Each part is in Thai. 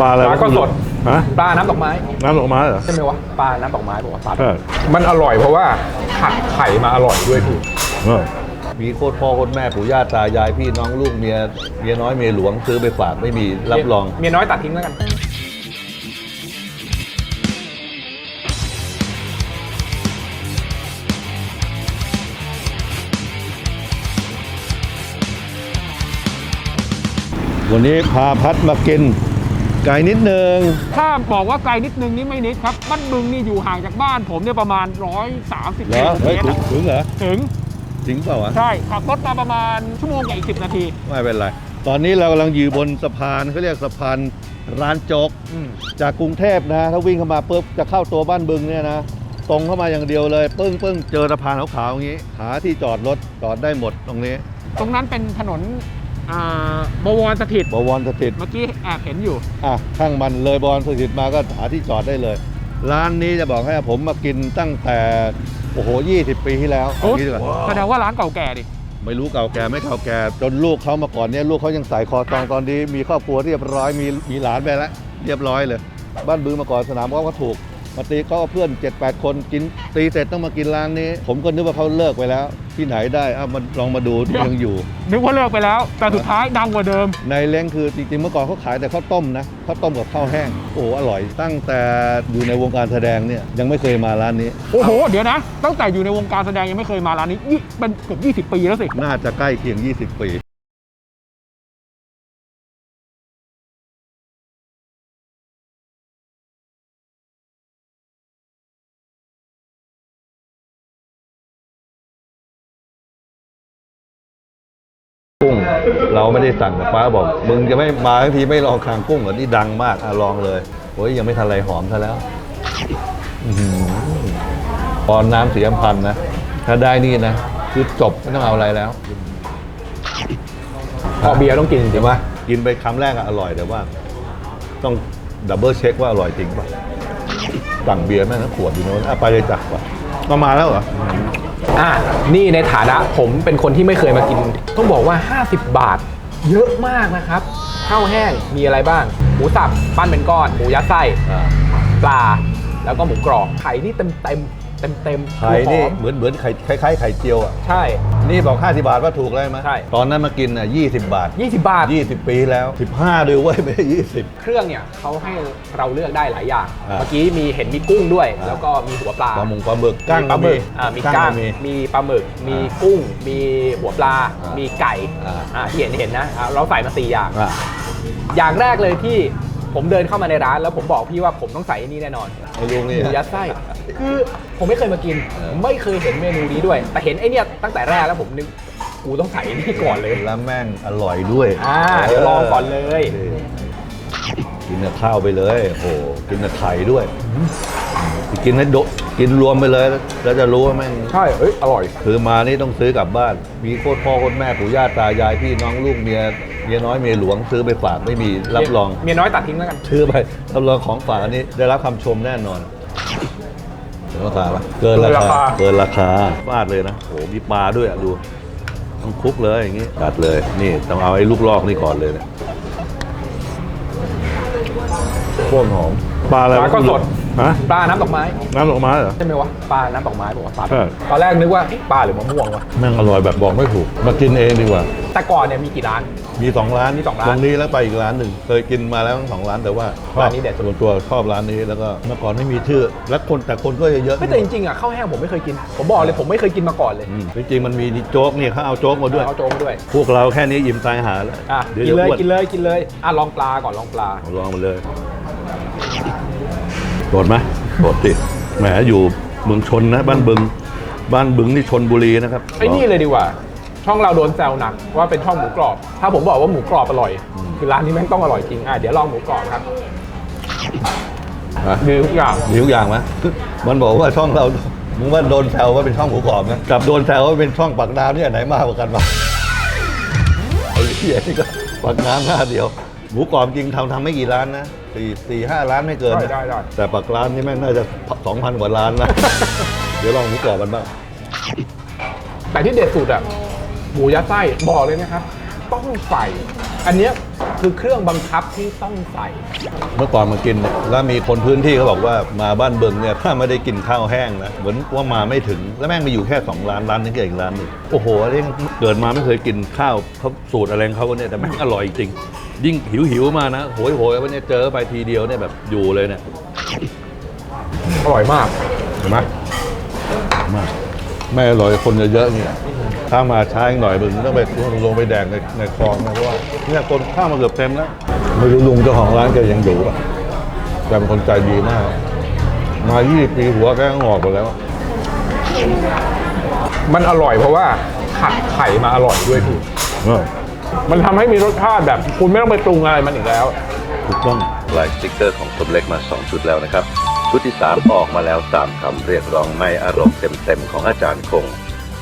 ปลาอะไรปลาก็สด ฮะปลาน้ำดอกไม้ น้ำดอกไม้เหรอ ใช่ไหมวะปลาน้ำดอกไม้บอกว่าปลาใช่ มันอร่อยเพราะว่าผัดไข่มาอร่อยด้วยพี่เออมีโคตรพ่อโคตรแม่ปู่ย่าตายายพี่น้องลูกเมียเมียน้อยเมียหลวงซื้อไปฝากไม่มีรับรอง เมียน้อยตัดทิ้งแล้วกัน วันนี้พาพัดมากิน ไก่นิดนึง ถ้าบอกว่าไกลนิดนึงนี่ไม่นิดครับบ้านบึงนี่อยู่ห่างจากบ้านผมเนี่ยประมาณ 130เหรกิอโลเมเฮ้ยตรถึงถึงเหรอ ถึงจริงเปล่าวะ ใช่ขับรถมาประมาณชั่วโมงกับอีก10นาทีไม่เป็นไร ตอนนี้เรากำลังอยู่บนสะพานเขาเรียกสะพานร้านโจ๊ก อืมจากกรุงเทพนะ ถ้าวิ่งเข้ามาปุ๊บจะเข้าตัวบ้านบึงเนี่ยนะ ตรงเข้ามาอย่างเดียวเลย ปึ้งปึ้งเจอสะพานขาวๆอย่างนี้ หาที่จอดรถจอดได้หมดตรงนี้ ตรงนั้นเป็นถนนอ่า บวรสถิตบวรสถิตเมื่อกี้แอบเห็นอยู่อะข้างมันเลยบอลสถิตมาก็หาที่จอดได้เลย ร้านนี้จะบอกให้ผมมากินตั้งแต่โอ้โห 20 ปีที่แล้วโอ้เอางี้ดีกว่าแสดงว่าร้านเก่าแก่ดิไม่รู้เก่าแก่ไม่เก่าแก่ จนลูกเขามาก่อนเนี่ยลูกเขายังใส่คอตองตอนนี้มีครอบครัวเรียบร้อยมีมีหลานไปแล้วเรียบร้อยเลย บ้านบือมาก่อนสนามก็ก็ถูก มาตีก็เพื่อน 7-8 คนกินตีเสร็จต้องมากินร้านนี้ ผมก็นึกว่าเขาเลิกไปแล้ว ที่ไหนได้อะมันลองมาดูยังอยู่ นึกว่าเลิกไปแล้ว แต่สุดท้ายดังกว่าเดิม ในเล้งคือจริงๆเมื่อก่อนเขาขายแต่ข้าวต้มนะข้าวต้มกับข้าวแห้งโอ้อร่อยตั้งแต่อยู่ในวงการแสดงเนี่ยยังไม่เคยมาร้านนี้ โอ้โห เดี๋ยวนะ ตั้งแต่อยู่ในวงการแสดงยังไม่เคยมาร้านนี้ยี่เป็นเกือบ20 ปีแล้วสิ น่าจะใกล้เคียง 20 ปี กุ้ง เราไม่ได้สั่งแต่ป้าบอก มึงจะไม่มาทั้งทีไม่ลองคางกุ้งเหรอนี่ดังมากอะลองเลยโอ้ยยังไม่ทันไรหอมซะแล้วอื้อหือตอนน้ำสีอัมพันนะ ถ้าได้นี่นะ คือจบไม่ต้องเอาอะไรแล้ว พอเบียร์ต้องกินจริเห็งนไหมกินไปคำแรกอะอร่อยแต่ว่า ต้องดับเบิลเช็คว่าอร่อยจริงป่ะสั่งเบียร์แม่งทั้งขวดอยู่โน้นอะไปเลยจักว่ะ ก็มาแล้วเหรอ อะนี่ในฐานะผมเป็นคนที่ไม่เคยมากิน ต้องบอกว่า 50 บาท เยอะมากนะครับข้าวแห้งมีอะไรบ้าง หมูสับปั้นเป็นก้อน หมูยัดไส้ปลา แล้วก็หมูกรอบไข่นี่เต็มเต็ม เต็มเต็มไข่นี่หอมเหมือนเหมือนไข่คล้ายๆไข่เจียวอะ ใช่ นี่บอก 50 บาทว่าถูกเลยไหมใช่ ตอนนั้นมากินอะ20 บาท 20 บาท 20 ปีแล้ว 15ด้วยเว้ยไม่ใช่20เครื่องเนี่ยเขาให้เราเลือกได้หลายอย่าง อ่าเมื่อกี้มีเห็นมีกุ้งด้วย อ่า แล้วก็มีหัวปลาปลาหมงปลาหมึกกั้งมีปลาหมึกอ่ามีกั้ง มี มีปลาหมึก มีอ่ากุ้ง มีหัวปลา อ่ามีมีไก่อ่า อ่าที่เห็นเห็นนะอ่าเราใส่มาสี่อย่าง อะอย่างแรกเลยที่ ผมเดินเข้ามาในร้านแล้วผมบอกพี่ว่าผมต้องใส่อันนี้แน่นอนไอ้ลุงนี่หมูยัดไส้คือผมไม่เคยมากิน เออ ไม่เคยเห็นเมนูนี้ด้วย แต่เห็นไอเนี่ยตั้งแต่แรกแล้วผมนึกกูต้องใส่อันนี่ก่อนเลย แล้วแม่งอร่อยด้วยอ่าเดี๋ยวลองก่อนเลย กินกับข้าวไปเลยโอ้โหกินกับไข่ด้วย กินให้โดกินรวมไปเลย แล้วจะรู้ว่าแม่ง ใช่เอ้ยอร่อย คือมานี่ต้องซื้อกลับบ้าน มีโคตรพ่อโคตรแม่ปู่ย่าตายายพี่น้องลูกเมียเมียน้อยเมียหลวงซื้อไปฝากไม่มีรับรอง เมียน้อยตัดทิ้งแล้วกัน ซื้อไปรับรองของฝากอันนี้ได้รับคำชมแน่นอนเกินราคาปะเกินราคา เกินราคาฟาดเลยนะโอ้โหมีปลาด้วยอะดูต้องคลุกเลยอย่างงี้ตัดเลย นี่ต้องเอาไอ้ลูกลอกนี่ก่อนเลยเนะโคตรหอมปลาอะไรปลาก็สด ฮะปลาน้ำดอกไม้ น้ำดอกไม้เหรอ ใช่ไหมวะ ปลา น้ำดอกไม้บอกว่าปลาใช่ ตอนแรกนึกว่าเอ๊ะปลาหรือมะม่วงวะ แม่งอร่อยแบบบอกไม่ถูก มากินเองดีกว่า แต่ก่อนเนี่ยมีกี่ร้าน มีสองร้านมีสองร้านตรงนี้แล้วไปอีกร้านหนึ่งเคยกินมาแล้วทั้งสองร้านแต่ว่าชอบร้านนี้เด็ดสุดส่วนตัวชอบร้านนี้แล้วก็เมื่อก่อนไม่มีชื่อ และคนแต่คนก็เยอะๆไม่แต่จริงๆอะข้าวแห้งผมไม่เคยกิน ผมบอกเลยผมไม่เคยกินมาก่อนเลยอืมจริงๆมันมีโจ๊กเนี่ยเขาเอาโจ๊กมาด้วย เอาโจ๊กมาด้วย พวกเราแค่นี้อิ่มตายหาแล้วอะเดี๋ยวกินเลยจะอ้วนกินเลยกินเลยอะลองปลาก่อนลองปลาเอาลองมาเลย โดดไหมโดดติแหมอยู่เมืองชนนะ บ้านบึง บ้านบึงนี่ชนบุรีนะครับไอ้นี่เลยดีกว่า ช่องเราโดนแซวหนักว่าเป็นช่องหมูกรอบ ถ้าผมบอกว่าหมูกรอบอร่อย คือร้านนี้แม่งต้องอร่อยจริงอะเดี๋ยวลองหมูกรอบครับอะมีทุกอย่างมีทุกอย่างไหมมันบอกว่าช่องเรามึงว่าโดนแซวว่าเป็นช่องหมูกรอบนะกับโดนแซวว่าเป็นช่องปากน้ำเนี่ยไหนมากกว่ากันวะไอ้เหี้ยนี่ก็ปากน้ำหน้าเดียว หมูกรอบจริงทำทำไม่กี่ร้านนะ สี่สี่ห้าร้านไม่เกินได้นะได้ได้ แต่ปากร้านนี่แม่งน่าจะสองพันกว่าร้านนะ เดี๋ยวลองหมูกรอบกันบ้างแต่ที่เด็ดสุดอะหมูยัดไส้บอกเลยนะครับ ต้องใส่ อันเนี้ย คือเครื่องบังคับที่ต้องใส่ เมื่อก่อนมากินเนี่ยแล้วมีคนพื้นที่เขาบอกว่ามาบ้านเบิงเนี่ยถ้าไม่ได้กินข้าวแห้งนะเหมือนว่ามาไม่ถึงแล้วแม่งมีอยู่แค่สองร้านร้านนี้กับอีกร้านหนึงโอ้โหอันนี้เกิดมาไม่เคยกินข้าวเขาสูตรอะไรของเขาเนี่ยแต่แม่งอร่อยจริง ยิ่งหิวหิวๆมานะโหยโหยวันนี้เจอไปทีเดียวเนี่ยแบบอยู่เลยเนี่ยอร่อยมาก เห็นไหมมากไม่อร่อยคนเยอะๆเนี่ย ถ้ามาช้าอีกหน่อยมึงต้องไปลงไปแดงในในคลองนะเพราะว่าเนี่ยคนข้าวมาเกือบเต็มแล้วไม่รู้ลุงเจ้าของร้านแกยังอยู่ป่ะแกเป็นคนใจดีมาก มา 20 ปีหัวแกก็งอกหมดแล้ว มันอร่อยเพราะว่าผัดไข่มาอร่อยด้วยพี่มันทำให้มีรสชาติแบบ คุณไม่ต้องไปปรุงอะไรมันอีกแล้วถูกต้องลายสติกเกอร์ของคนเล็กมา 2 ชุดแล้วนะครับ ชุดที่ 3 ออกมาแล้ว 3คำเรียกร้องไม่อารมณ์เต็มๆของอาจารย์คง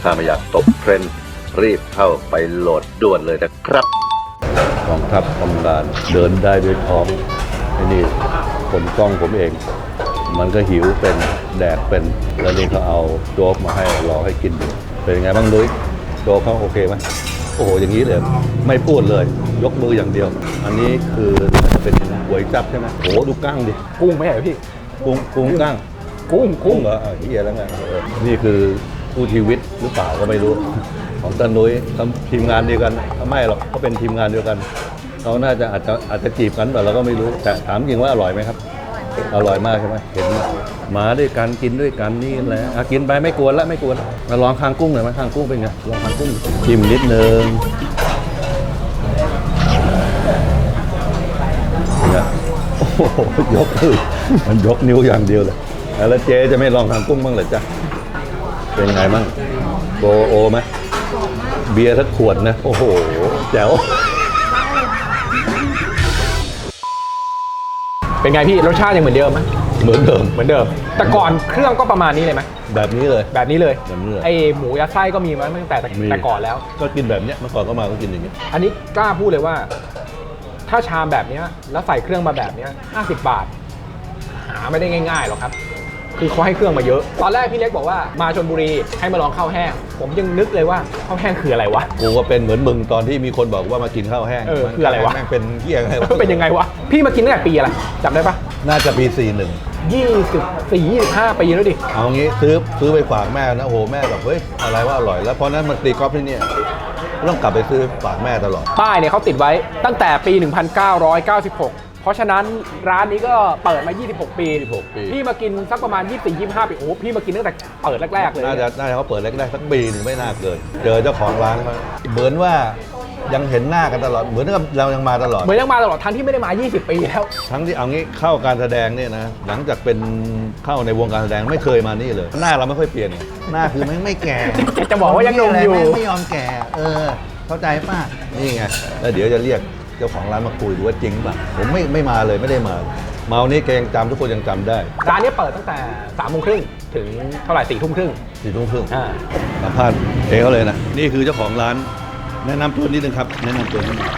ถ้าไม่อยากตกเทรนด์รีบเข้าไปโหลดด่วนเลยนะครับกองทัพทำงานเดินได้ด้วยท้องไอ้นี่คนกล้องผมเอง มันก็หิวเป็นแดกเป็น แล้วนี่เขาเอาโจ๊กมาให้รอให้กินอยู่เป็นยังไงบ้างลุยโจ๊กเขาโอเคไหมโอ้โหอย่างนี้เลยไม่พูดเลย ยกมืออย่างเดียว อันนี้คือน่าจะเป็นหวยจับใช่ไหมโอ้โหดูกั้งดิกุ้งไม่ใช่เหรอพี่กุ้งกุ้งกั้งกุ้งกุ้กุ้งงเหรออะเฮียแล้วไงเออนี่คือ ผู้ชีวิตหรือเปล่าก็ไม่รู้ ของตานุ้ยทำทีมงานเดียวกันไม่หรอกเขาเป็นทีมงานเดียวกันเขาน่าจะอาจจะอาจจะจีบกันแต่เราก็ไม่รู้แต่ถามจริงว่าอร่อยไหมครับ อร่อยมากใช่ไหมเห็นไหมมาด้วยกันกินด้วยกันนี่แหละอะกินไปไม่กวนละไม่กวนมาลองคางกุ้งหน่อยไหมคางกุ้งเป็นไงลองคางกุ้งชิมนิดนึงเป็นไงโอ้โหยกคือมันยกนิ้วอย่างเดียวเลยแล้วเจ๊จะไม่ลองคางกุ้งบ้างเหรอจ๊ะ เป็นไงบ้างโกโอไหมเบียร์สักขวดนะ โอ้โห แจ๋ว เป็นไงพี่รสชาติยังเหมือนเดิมไหมเหมือนเดิม เหมือนเดิม แต่ก่อนเครื่องก็ประมาณนี้เลยไหมแบบนี้เลย แบบนี้เลยแบบนี้เลย ไอหมูยัดไส้ก็มีมาตั้งแต่แต่มีแต่ก่อนแล้ว ก็กินแบบเนี้ยเมื่อก่อนก็มาก็กินอย่างนี้อันนี้กล้าพูดเลยว่า ถ้าชามแบบเนี้ยแล้วใส่เครื่องมาแบบเนี้ย50 บาท หาไม่ได้ง่ายๆหรอกครับ คือเขาให้เครื่องมาเยอะ ตอนแรกพี่เล็กบอกว่ามาชนบุรีให้มาลองข้าวแห้ง ผมยังนึกเลยว่าข้าวแห้งคืออะไรวะ กูก็เป็นเหมือนมึงตอนที่มีคนบอกว่ามากินข้าวแห้งเออคืออะไรวะ แม่งเป็นเหี้ยไงวะเป็นยังไงวะ พี่มากินตั้งแต่ปีอะไรจำได้ปะน่าจะปี41 24 25ปีแล้วดิ เอางี้ซื้อซื้อไปฝากแม่นะโอ้โหแม่แบบเฮ้ยอะไรว่าอร่อย แล้วพอนั้นมันตีกอล์ฟที่เนี่ยต้องกลับไปซื้อฝากแม่ตลอด ป้ายเนี่ยเขาติดไว้ตั้งแต่ปี 1996เพ ราะฉะนั้นร้านนี้ก็เปิดมา 26 ปี 26 ปี พี่มากินสักประมาณ 24-25 ปี โอ้โหพี่มากินตั้งแต่เปิดแรก ๆ เลยน่าจะน่าจะเขาเปิดแรกๆสักปีหนึ่งไม่น่าเกิน เจอเจ้าของร้านเขาเหมือนว่ายังเห็นหน้ากันตลอด เหมือนกับเรายังมาตลอด เหมือนยังมาตลอดทั้งที่ไม่ได้มา 20 ปีแล้ว ทั้งที่เอางี้เข้าการแสดงเนี่ยนะ หลังจากเป็นเข้าในวงการแสดงไม่เคยมานี่เลย หน้าเราไม่ค่อยเปลี่ยนไงหน้าคือไม่ไม่แก่จะบอกว่ายังหนุ่มอยู่แม่งไม่ยอมแก่ เออ เข้าใจป่ะ นี่ไงแล้วเดี๋ยวจะเรียก เจ้าของร้านมาคุยดูว่าจริงป่ะผมไม่ไม่มาเลยไม่ได้มามาวันนี้แกยังจำทุกคนยังจำได้ร้านนี้เปิดตั้งแต่3โมงครึ่งถึงเท่าไหร่4ทุ่มครึ่งสี่ทุ่มครึ่งอ่าสัมภาษณ์เองเขาเลยนะนี่คือเจ้าของร้าน แนะนำตัวนิดนึงครับ แนะนำตัวนิดนึง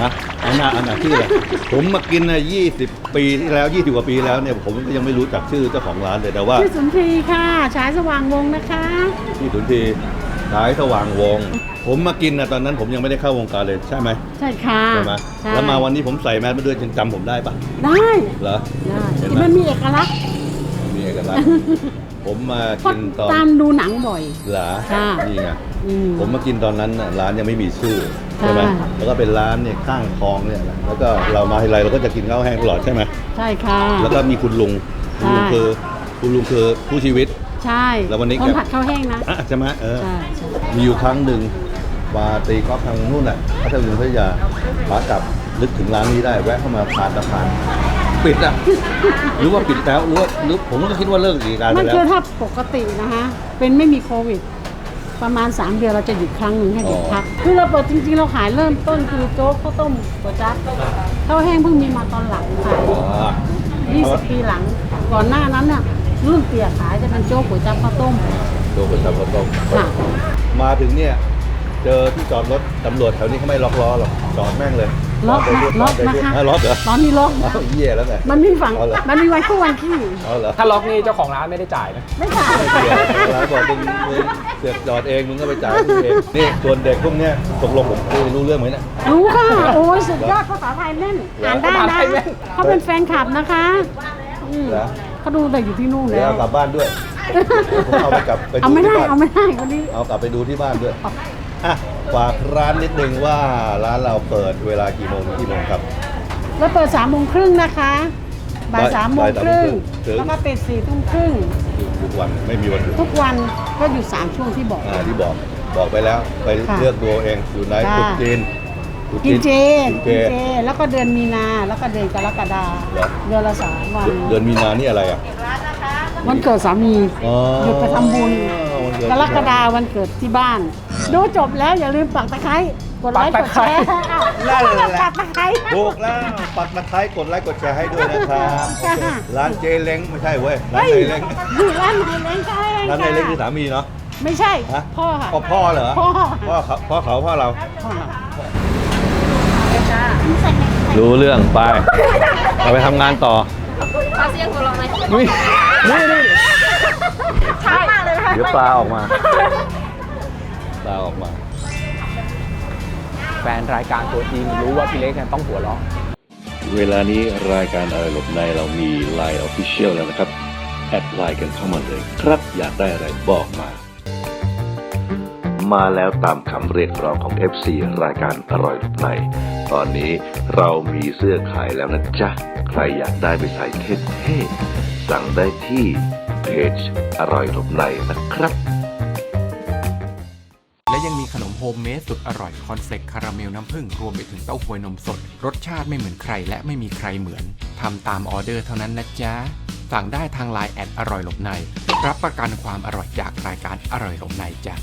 นะอันน่ะอันน่ะชื่ออะไรผมมากินนะ20 ปีที่แล้ว 20 กว่าปีแล้วเนี่ยผมก็ยังไม่รู้จักชื่อเจ้าของร้านเลยแต่ว่า ชื่อสุนทรีค่ะฉายสว่างวงนะคะที่สุนทรีสายสว่างวง ผมมากินนะตอนนั้นผมยังไม่ได้เข้าวงการเลยใช่ไหมใช่ค่ะใช่ไหมใช่แล้วมาวันนี้ผมใส่แมสมาด้วยยังจำผมได้ปะได้เหรอ ได้เห็นไหม มันมีเอกลักษณ์มีเอกลักษณ์ผมมาเพราะกินตอนตามดูหนังบ่อย เหรอค่ะ นี่ไง อืม ผมมากินตอนนั้นน่ะร้านยังไม่มีชื่อใช่ไหมค่ะ แล้วก็เป็นร้านเนี่ยข้างคลองเนี่ยนะแล้วก็เรามาทีไรเราก็จะกินข้าวแห้งตลอดใช่ไหมใช่ค่ะ แล้วก็มีคุณลุงคุณลุงใช่คือคุณลุงคือผู้ชีวิต ใช่แล้ววันนี้คนแก ผัดข้าวแห้งนะ อะใช่ไหมเออ ใช่ใช่มีอยู่ครั้งหนึ่ง มาตีกอล์ฟทางนู่นน่ะพัทลุงพัทยาขากลับนึกถึงร้านนี้ได้แวะเข้ามาผ่านสะพานปิดอะหรือว่าปิดแล้วหรือว่าหรือผมก็คิดว่าเลิกกิจการไปมันแล้วคือถ้าปกตินะคะเป็นไม่มีโควิด ประมาณ 3 เดือนเราจะหยุดครั้งหนึ่งให้เด็กอ๋อพักคือเราเปิดจริงๆ เราขายเริ่มต้นคือโจ๊กข้าวต้มก๋วยจั๊บข้าวแห้งเพิ่งมีมาตอนหลังค่ะอ๋อ20 ปีหลัง ก่อนหน้านั้นน่ะรุ่นเตี่ยขายจะเป็นโจ๊กก๋วยจั๊บข้าวต้มโดนประจำข้าวต้มค่ะมาถึงเนี่ย เจอที่จอดรถตำรวจแถวนี้เขาไม่ล็อกล้อหรอกจอดแม่งเลยล็อกนะล็อกนะคะอ่ล็อกเหรอตอนนี้ล็อกเอาเหี้ยแล้วไงมันมีฝั่งเอาเหรอมันมีไว้คู่วันขี้เอาเหรอถ้าล็อกนี่เจ้าของร้านไม่ได้จ่ายนะไม่จ่ายเสียร้านบอกมึงมึงเสือกจอดเองมึงก็ไปจ่ายมึงเองนี่ส่วนเด็กพวกเนี้ยตกลงผมคุยรู้เรื่องไหมเนี่ยรู้ค่ะโอ้ยสุดยอดภาษาไทยแม่นอ่านได้ภาษานะไทยแม่นเขาเป็นแฟนคลับนะคะอืมเหรอเขาดูแต่อยู่ที่นู่นเดี๋ยวแล้วเอากลับบ้านด้วยผมเอาไปกลับไปดูเอาไม่ได้ที่บ้านเอาไม่ได้วันนี้เอากลับไปดูที่บ้านด้วย อะฝากร้านนิดนึงว่าร้านเราเปิดเวลากี่โมงถึงกี่โมงครับแล้วเปิดสามโมงครึ่งนะคะบ่ายบ่ายสามโมงบ่ายครึ่งสามโมงครึ่งแล้วก็ปิดสี่ทุ่มครึ่งทุกวันไม่มีวันหยุดทุกวันก็อยู่สามช่วงที่บอก อ่าที่บอกบอกไปแล้วไปค่ะเลือกดูเอาเองอยู่ไหนค่ะตุ๊จีนตุ๊กินเจกินเจ กินเจ แล้วก็เดือนมีนาแล้วก็เดือนกรกฎาเหรอ เดือนละสามวัน เดือนมีนานี่อะไรอะวันเกิดสามี อ๋อหยุดไปทำบุญ วันเดกรกฎาวันเกิดที่บ้าน ดูจบแล้วอย่าลืมปักตะไคร้กดไลค์กดแชร์อ้าวนั่นแหละ ปักตะไคร้ ถูกแล้วปักตะไคร้กดไลค์กดแชร์ให้ด้วยนะครับ จ้าร้านเจเล้งไม่ใช่เว้ย ร้านเฮ้ยเจเล้งร้านไหนเล้งก็เองร้านเจเล้งคือสามีเนาะ ไม่ใช่ ฮะ พ่อค่ะ พ่อพ่อเหรอพ่อ พ่อเขาพ่อเขาพ่อเราพ่อเรารู้เรื่องไปเราไปทำงานต่อขอเสียงหัวเราะหน่อยนี่นี่นี่ช้ามากเลยนะคะเดี๋ยวปลาออกมา ปลาออกมา แฟนรายการตัวจริงรู้ว่าพี่เล็กเนี่ยต้องหัวเราะเวลานี้รายการอะไรหลบในเรามี Line Official แล้วนะครับ แอดไลน์กันเข้ามาเลย ครับอยากได้อะไรบอกมา มาแล้วตามคำเรียกร้องของ FC รายการอร่อยหลบใน ตอนนี้เรามีเสื้อขายแล้วนะจ๊ะ ใครอยากได้ไปใส่เท่ๆสั่งได้ที่เพจอร่อยหลบในนะครับ มีขนมโฮมเมดสุดอร่อยคอนเฟลกคาราเมลน้ำผึ้งรวมไปถึงเต้าหวยนมสด รสชาติไม่เหมือนใครและไม่มีใครเหมือนทำตามออเดอร์เท่านั้นนะจ๊ะ สั่งได้ทางไลน์แอดอร่อยหลบใน รับประกันความอร่อยจากรายการอร่อยหลบในจ้ะ